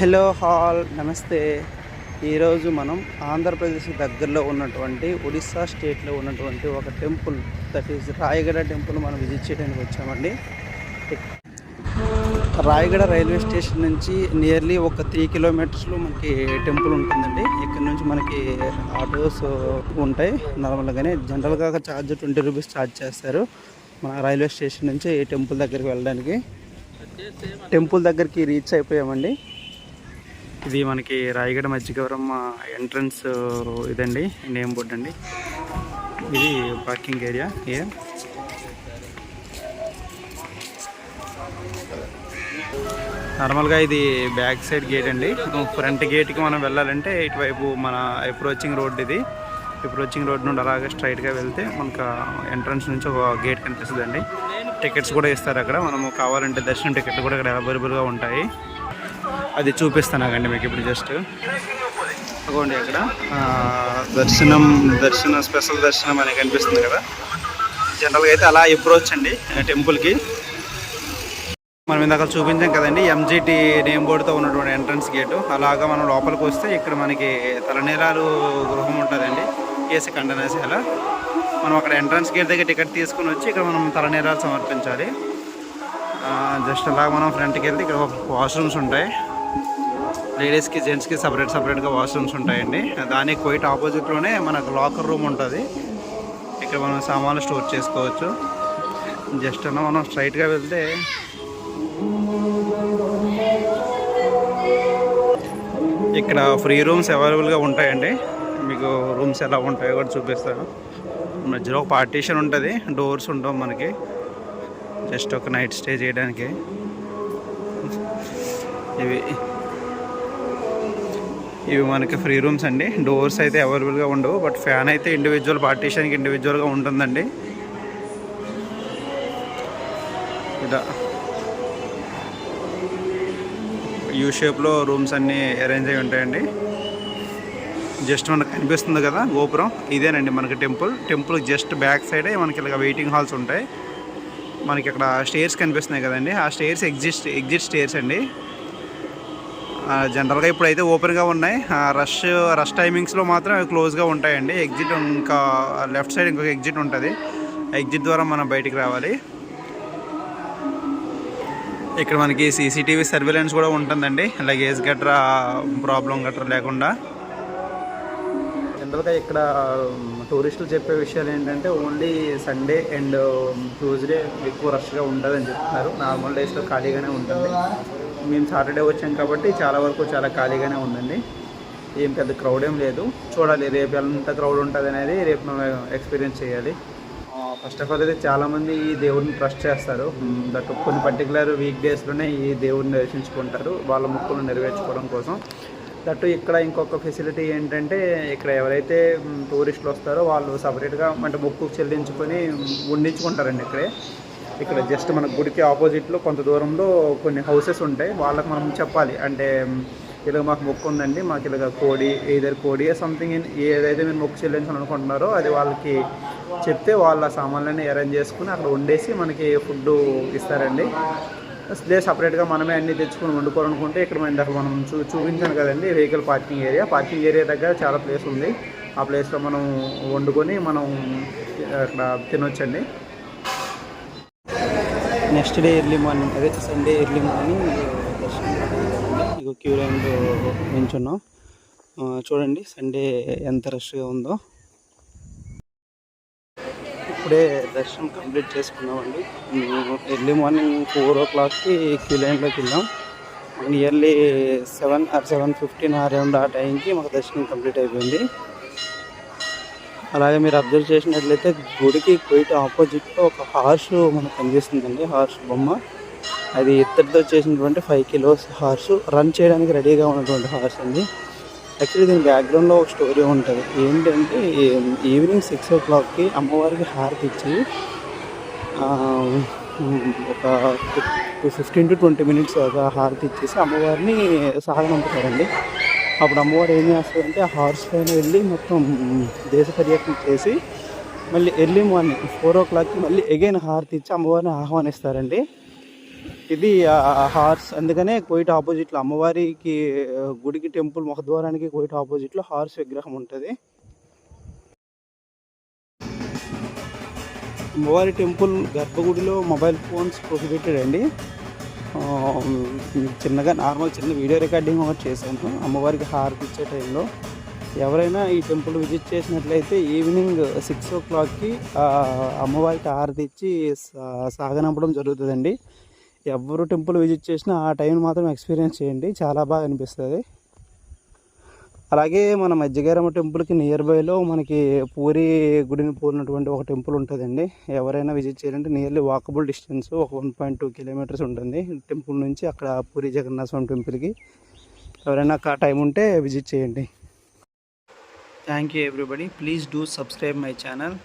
Hello hall నమస్తే. ఈరోజు మనం ఆంధ్రప్రదేశ్ దగ్గరలో ఉన్నటువంటి ఒడిస్సా స్టేట్లో ఉన్నటువంటి ఒక temple that is Rayagada temple మనం విజిట్ చేయడానికి వచ్చామండి. రాయగడ రైల్వే స్టేషన్ నుంచి నియర్లీ ఒక త్రీ కిలోమీటర్స్లో మనకి టెంపుల్ ఉంటుందండి. ఇక్కడ నుంచి మనకి ఆటోస్ ఉంటాయి. నార్మల్గానే జనరల్గా ఛార్జ్ ట్వంటీ రూపీస్ ఛార్జ్ చేస్తారు. మన రైల్వే స్టేషన్ నుంచి ఈ టెంపుల్ దగ్గరికి వెళ్ళడానికి. టెంపుల్ దగ్గరికి రీచ్ అయిపోయామండి. ఇది మనకి రాయగడ మధ్యగవరం ఎంట్రన్స్ ఇదండి నేమ్ బోర్డ్ అండి. ఇది పార్కింగ్ ఏరియా ఏ నార్మల్గా ఇది బ్యాక్ సైడ్ గేట్ అండి. ఫ్రంట్ గేట్కి మనం వెళ్ళాలంటే ఇటువైపు మన అప్రోచింగ్ రోడ్ ఇది. అప్రోచింగ్ రోడ్ నుండి అలాగే స్ట్రైట్గా వెళ్తే మనకు ఎంట్రన్స్ నుంచి ఒక గేట్ కనిపిస్తుంది అండి టికెట్స్ కూడా ఇస్తారు అక్కడ. మనము కావాలంటే దర్శనం టికెట్లు కూడా ఇక్కడ అవైలబుల్గా ఉంటాయి. అది చూపిస్తాను మీకు ఇప్పుడు జస్ట్ అగోండి అక్కడ. దర్శనం దర్శనం స్పెషల్ దర్శనం అని కనిపిస్తుంది కదా. జనరల్గా అయితే అలా అప్రోచ్ అండి టెంపుల్కి మనం ఇందాక చూపించాం కదండి ఎంజిటి నేమ్ బోర్డుతో ఉన్నటువంటి ఎంట్రన్స్ గేటు అలాగా మనం లోపలికి వస్తే ఇక్కడ మనకి తలనీరాలు గృహం ఉంటుందండి కేసీ కండనాశాల మనం అక్కడ ఎంట్రన్స్ గేట్ దగ్గర టికెట్ తీసుకుని వచ్చి ఇక్కడ మనం తలనీరాలు సమర్పించాలి. జస్ట్ అలా మనం ఫ్రంట్కి వెళ్తే ఇక్కడ వాష్రూమ్స్ ఉంటాయి. లేడీస్కి జెంట్స్కి సపరేట్ సపరేట్గా వాష్రూమ్స్ ఉంటాయండి. దానికి క్వైట్ ఆపోజిట్లోనే మనకు లాకర్ రూమ్ ఉంటుంది. ఇక్కడ మనం సామాన్లు స్టోర్ చేసుకోవచ్చు. జస్ట్ అన్న మనం స్ట్రైట్గా వెళ్తే ఇక్కడ ఫ్రీ రూమ్స్ అవైలబుల్గా ఉంటాయండి. మీకు రూమ్స్ ఎలా ఉంటాయో కూడా చూపిస్తాను. మధ్యలో ఒక పార్టీషన్ ఉంటుంది. డోర్స్ ఉండవు మనకి. జస్ట్ ఒక నైట్ స్టే చేయడానికి. ఇవి ఇవి మనకి ఫ్రీ రూమ్స్ అండి. డోర్స్ అయితే అవైలబుల్గా ఉండవు బట్ ఫ్యాన్ అయితే ఇండివిజువల్ పార్టీషన్కి ఇండివిజువల్గా ఉంటుందండి. ఇలా యూ షేప్లో రూమ్స్ అన్నీ అరేంజ్ అయి ఉంటాయండి. జస్ట్ మనకు కనిపిస్తుంది కదా గోపురం. ఇదేనండి మనకి టెంపుల్. టెంపుల్ జస్ట్ బ్యాక్ సైడే మనకి ఇలాగ వెయిటింగ్ హాల్స్ ఉంటాయి. మనకి ఇక్కడ స్టేర్స్ కనిపిస్తున్నాయి కదండి. ఆ స్టేర్స్ ఎగ్జిట్ ఎగ్జిట్ స్టేర్స్ అండి. జనరల్గా ఇప్పుడైతే ఓపెన్గా ఉన్నాయి. రష్ రష్ టైమింగ్స్లో మాత్రం అవి క్లోజ్గా ఉంటాయండి. ఎగ్జిట్ ఇంకా లెఫ్ట్ సైడ్ ఇంకొక ఎగ్జిట్ ఉంటుంది. ఎగ్జిట్ ద్వారా మనం బయటికి రావాలి. ఇక్కడ మనకి సీసీటీవీ సర్వేలెన్స్ కూడా ఉంటుందండి. లగేజ్ గట్రా ప్రాబ్లం గట్రా లేకుండా. జనరల్గా ఇక్కడ టూరిస్టులు చెప్పే విషయాలు ఏంటంటే ఓన్లీ సండే అండ్ ట్యూస్డే ఎక్కువ రష్గా ఉండదని చెప్తున్నారు. నార్మల్ డేస్లో ఖాళీగానే ఉంటుంది. మేము సాటర్డే వచ్చాం కాబట్టి చాలా వరకు చాలా ఖాళీగానే ఉందండి. ఏం పెద్ద క్రౌడ్ ఏం లేదు. చూడాలి రేపు ఎంత క్రౌడ్ ఉంటుంది అనేది రేపు మేము ఎక్స్పీరియన్స్ చేయాలి. ఫస్ట్ ఆఫ్ ఆల్ అయితే చాలామంది ఈ దేవుడిని ట్రస్ట్ చేస్తారు. దట్ కొన్ని పర్టికులర్ వీక్ డేస్లోనే ఈ దేవుడిని దర్శించుకుంటారు. వాళ్ళ మొక్కులు నెరవేర్చుకోవడం కోసం. దట్టు ఇక్కడ ఇంకొక ఫెసిలిటీ ఏంటంటే ఇక్కడ ఎవరైతే టూరిస్టులు వస్తారో వాళ్ళు సపరేట్గా అంటే మొక్కు చెల్లించుకొని వండించుకుంటారండి ఇక్కడే. ఇక్కడ జస్ట్ మన గుడికి ఆపోజిట్లో కొంత దూరంలో కొన్ని హౌసెస్ ఉంటాయి. వాళ్ళకి మనం చెప్పాలి. అంటే ఇలాగ మాకు మొక్కు ఉందండి. మాకు ఇలాగ కోడి ఏదైనా కోడి సంథింగ్ ఏదైతే మీరు మొక్కు చెల్లించాలనుకుంటున్నారో అది వాళ్ళకి చెప్తే వాళ్ళ సామాన్లన్నీ అరేంజ్ చేసుకుని అక్కడ వండేసి మనకి ఫుడ్ ఇస్తారండి. అదే సపరేట్గా మనమే అన్ని తెచ్చుకొని వండుకోవాలనుకుంటే ఇక్కడ మన దగ్గర మనం చూ చూపించాను కదండి vehicle parking area parking area దగ్గర చాలా ప్లేస్ ఉంది. ఆ ప్లేస్లో మనం వండుకొని మనం అక్కడ తినొచ్చండి. నెక్స్ట్ డే ఎర్లీ మార్నింగ్ అదే సండే ఎర్లీ మార్నింగ్ క్యూ లైన్లో నించున్నాం. చూడండి సండే ఎంత రష్గా ఉందో. ఇప్పుడే దర్శనం కంప్లీట్ చేసుకున్నామండి. ఎర్లీ మార్నింగ్ ఫోర్ ఓ క్లాక్కి క్యూ లైన్లోకి వెళ్ళాం. Nearly seven or seven fifteen around ఆ టైంకి మాకు దర్శనం కంప్లీట్ అయిపోయింది. అలాగే మీరు అబ్జర్వ్ చేసినట్లయితే గుడికి క్వైట్ ఆపోజిట్లో ఒక హార్స్ మనకు కనిపిస్తుందండి హార్స్ బొమ్మ. అది ఇత్తడితో చేసినటువంటి ఫైవ్ కిలోస్ హార్స్ రన్ చేయడానికి రెడీగా ఉన్నటువంటి హార్స్ అండి. యాక్చువల్లీ దీని బ్యాక్గ్రౌండ్లో ఒక స్టోరీ ఉంటుంది. ఏంటంటే ఈవినింగ్ సిక్స్ ఓ క్లాక్కి అమ్మవారికి హారతి ఇచ్చి ఒక two fifteen to twenty minutes ఒక హారతి ఇచ్చేసి అమ్మవారిని సాగనంపుతారండి అప్పుడు అమ్మవారు ఏం చేస్తారంటే ఆ హార్స్ పైన వెళ్ళి మొత్తం దేశ పర్యటన చేసి మళ్ళీ ఎర్లీ మార్నింగ్ ఫోర్ ఓ క్లాక్కి మళ్ళీ అగైన్ హారతి ఇచ్చి అమ్మవారిని ఆహ్వానిస్తారండి. ఇది హార్స్ అందుకనే కోయిట ఆపోజిట్లో అమ్మవారికి గుడికి టెంపుల్ ముఖద్వారానికి కోయిట ఆపోజిట్లో హార్స్ విగ్రహం ఉంటుంది. అమ్మవారి టెంపుల్ గర్భగుడిలో మొబైల్ ఫోన్స్ ప్రొహిబిటెడ్ అండి చిన్నగా నార్మల్ చిన్న వీడియో రికార్డింగ్ ఒకటి చేశాను. అమ్మవారికి హారతి ఇచ్చే టైంలో ఎవరైనా ఈ టెంపుల్ విజిట్ చేసినట్లయితే ఈవినింగ్ సిక్స్ ఓ క్లాక్కి అమ్మవారికి హారతి ఇచ్చి సాగనంపడం జరుగుతుందండి. ఎవరు టెంపుల్ విజిట్ చేసినా ఆ టైం మాత్రం ఎక్స్పీరియన్స్ చేయండి. చాలా బాగా అనిపిస్తుంది. అలాగే మన మధ్యగారమ్మ టెంపుల్కి నియర్ బైలో మనకి పూరి గుడిని పోలినటువంటి ఒక టెంపుల్ ఉంటుందండి. ఎవరైనా విజిట్ చేయాలంటే నియర్లీ వాకబుల్ డిస్టెన్స్ ఒక వన్ పాయింట్ టూ కిలోమీటర్స్ ఉంటుంది. టెంపుల్ నుంచి అక్కడ పూరి జగన్నాథ స్వామి టెంపుల్కి ఎవరైనా ఆ టైం ఉంటే విజిట్ చేయండి. Thank you everybody please do subscribe my channel